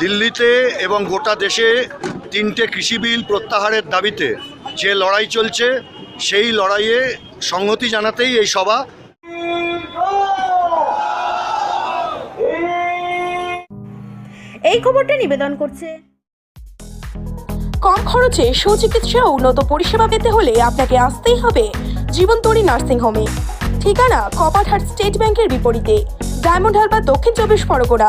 দিল্লিতে এবং গোটা দেশে তিনটে কৃষি বিল প্রত্যাহারের দাবিতে যে লড়াই চলছে সেই লড়াইয়ে সংহতি জানাতেই এই সভা। এই খবরটা নিবেদন করছে। কম খরচে সুচিকিৎসা ও উন্নত পরিষেবা পেতে হলে আপনাকে আসতেই হবে জীবনতরী নার্সিং হোমে। ঠিকানা কপারহাট স্টেট ব্যাংকের বিপরীতে ডায়মন্ড হারবার দক্ষিণ চব্বিশ পরগনা।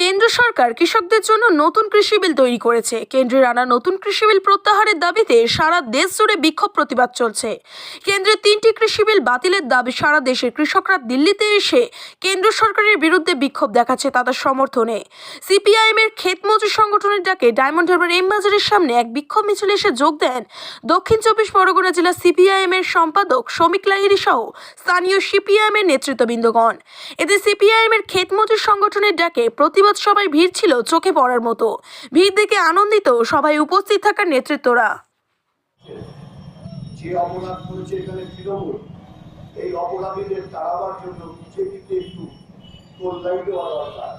কেন্দ্র সরকার কৃষকদের জন্য নতুন কৃষি বিল তৈরি করেছে। কেন্দ্রের আনা নতুন কৃষি বিল প্রত্যাহারের দাবিতে সারা দেশ জুড়ে বিক্ষোভ প্রতিবাদ চলছে। কেন্দ্রের তিনটি কৃষি বিল বাতিলের দাবি সারা দেশের কৃষকরা দিল্লিতে এসে কেন্দ্র সরকারের বিরুদ্ধে বিক্ষোভ দেখাচ্ছে তাদের সমর্থনে। সিপিআইএম এর ক্ষেত মজুর সংগঠনের ডাকে ডায়মন্ড হারবার এম বাজারের সামনে এক বিক্ষোভ মিছিলে এসে যোগ দেন দক্ষিণ চব্বিশ পরগনা জেলা সিপিআইএম এর সম্পাদক শ্রমিক লাহিড়ী সহ স্থানীয় সিপিআইএম এর নেতৃত্ববৃন্দগণ। এতে সিপিআইএম এর ক্ষেত মজুর সংগঠনের ডাকে প্রতিবাদ সভায় ভিড় ছিল চোখে পড়ার মতো। ভিড় দেখে আনন্দিত সভায় উপস্থিত থাকা নেতৃত্বরা। যে অপরাধ করেছে এখানে তৃণমূল, এই অপরাধীদের তাড়াবার জন্য বিজেপিকে একটু দেওয়া দরকার।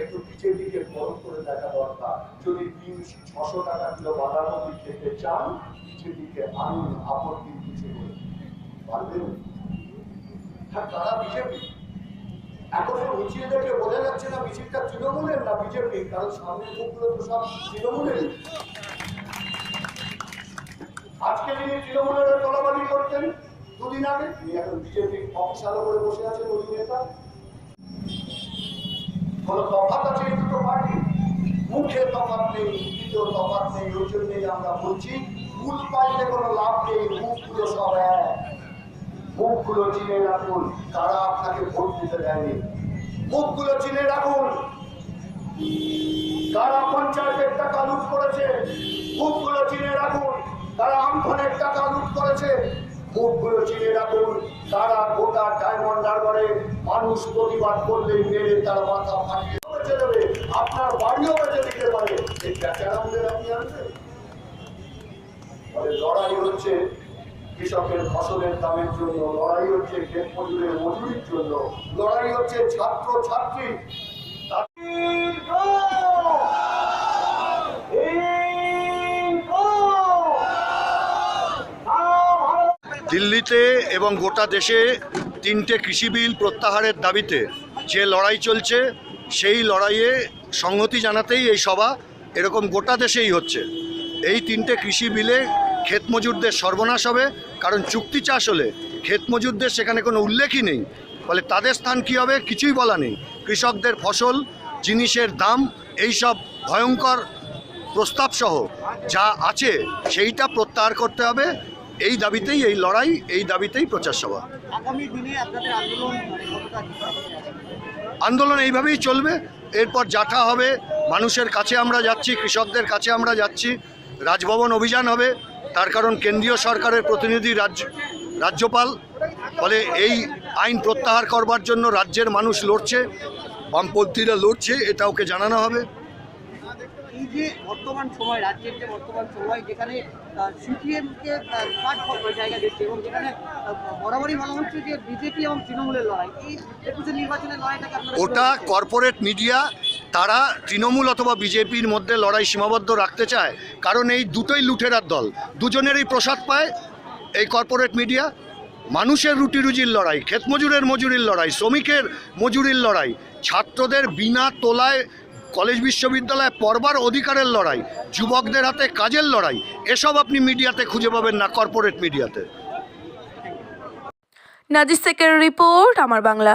একটু বিজেপিকে বড় করে দেখা দরকার। যদি তিন ছশো টাকা কিলো খেতে চান বিজেপিকে আনুন আপত্তি কিছু করে। পারবেন? হ্যাঁ তারা বিজেপি এখন মিছিল দেখে বোঝা যাচ্ছে না মিছিলটা তৃণমূলের না বিজেপি, কারণ সামনে মুখগুলো তো সব তৃণমূলেরই। আজকে যিনি তৃণমূলের তোলাবাজি করতেন দুদিন আগে, তিনি এখন বিজেপি অফিস করে বসে আছেন ওই নেতা। কোন তফাৎ আছে এই দুটো পার্টি মুখে তফাৎ নেই নীতিতেও তফাৎ নেই, ওই জন্যই আমরা বলছি মুখ পাইলে কোনো লাভ নেই মুখগুলো সব এক। মুখগুলো চিনে রাখুন কারা আপনাকে ভোট দিতে দেয়নি। মুখগুলো চিনে রাখুন। কারা পঞ্চায়েতের টাকা লুট করেছে, মুখগুলো চিনে রাখুন। তারা আমফানের টাকা লুট করেছে, মুখগুলো চিনে রাখুন। তারা গোটা ডায়মন্ড হারবারে মানুষ প্রতিবাদ করলে মেরে তার মাথা ফাটিয়ে বেঁচে দেবে আপনার বাড়িও বেঁচে দিতে পারে। এই বেচারামদের আপনি আনবেন লড়াই হচ্ছে কৃষকের ফসলের দামের জন্য, লড়াই হচ্ছে ক্ষেত মজুরের মজুরির জন্য, লড়াই হচ্ছে ছাত্র ছাত্রী। দিল্লিতে এবং গোটা দেশে তিনটে কৃষি বিল প্রত্যাহারের দাবিতে যে লড়াই চলছে, সেই লড়াইয়ে সংহতি জানাতেই এই সভা এরকম গোটা দেশেই হচ্ছে। এই তিনটে কৃষি বিলে ক্ষেত মজুরদের সর্বনাশ হবে কারণ চুক্তি চাষ হলে ক্ষেত মজুরদের সেখানে কোনো উল্লেখই নেই। ফলে তাদের স্থান কী হবে কিছুই বলা নেই। কৃষকদের ফসল জিনিসের দাম এই সব ভয়ঙ্কর প্রস্তাব সহ যা আছে সেইটা প্রত্যাহার করতে হবে। এই দাবিতেই এই লড়াই এই দাবিতেই প্রচার সভা। আন্দোলন এইভাবেই চলবে। এরপর যাঠা হবে মানুষের কাছে আমরা যাচ্ছি কৃষকদের কাছে আমরা যাচ্ছি রাজভবন অভিযান হবে। তার কারণ কেন্দ্রীয় সরকারের প্রতিনিধি রাজ্য রাজ্যপাল, ফলে এই আইন প্রত্যাহার করবার জন্য রাজ্যের মানুষ লড়ছে, বামপন্থীরা লড়ছে, এটা ওকে জানানো হবে। এই যে বর্তমান সময় রাজ্যের যে বর্তমান সময় যেখানে সিপিএমকে কাঠ জায়গা দিচ্ছে এবং যেখানে বরাবরই বলা হচ্ছে যে বিজেপি এবং তৃণমূলের লড়াই এই একুশে নির্বাচনের লড়াইটাকে আপনারা ওটা কর্পোরেট মিডিয়া তারা তৃণমূল অথবা বিজেপির মধ্যে লড়াই সীমাবদ্ধ রাখতে চায় কারণ এই দুটোই লুঠেরার দল দুজনেরই প্রসাদ পায় এই কর্পোরেট মিডিয়া মানুষের রুটি রুজির লড়াই ক্ষেত মজুরের মজুরির লড়াই শ্রমিকের মজুরির লড়াই ছাত্রদের বিনা তোলায় কলেজ বিশ্ববিদ্যালয়ে পড়বার অধিকারের লড়াই, যুবকদের হাতে কাজের লড়াই, এসব আপনি মিডিয়াতে খুঁজে পাবেন না, কর্পোরেট মিডিয়াতে। নাজিস শেখের রিপোর্ট, আমার বাংলা।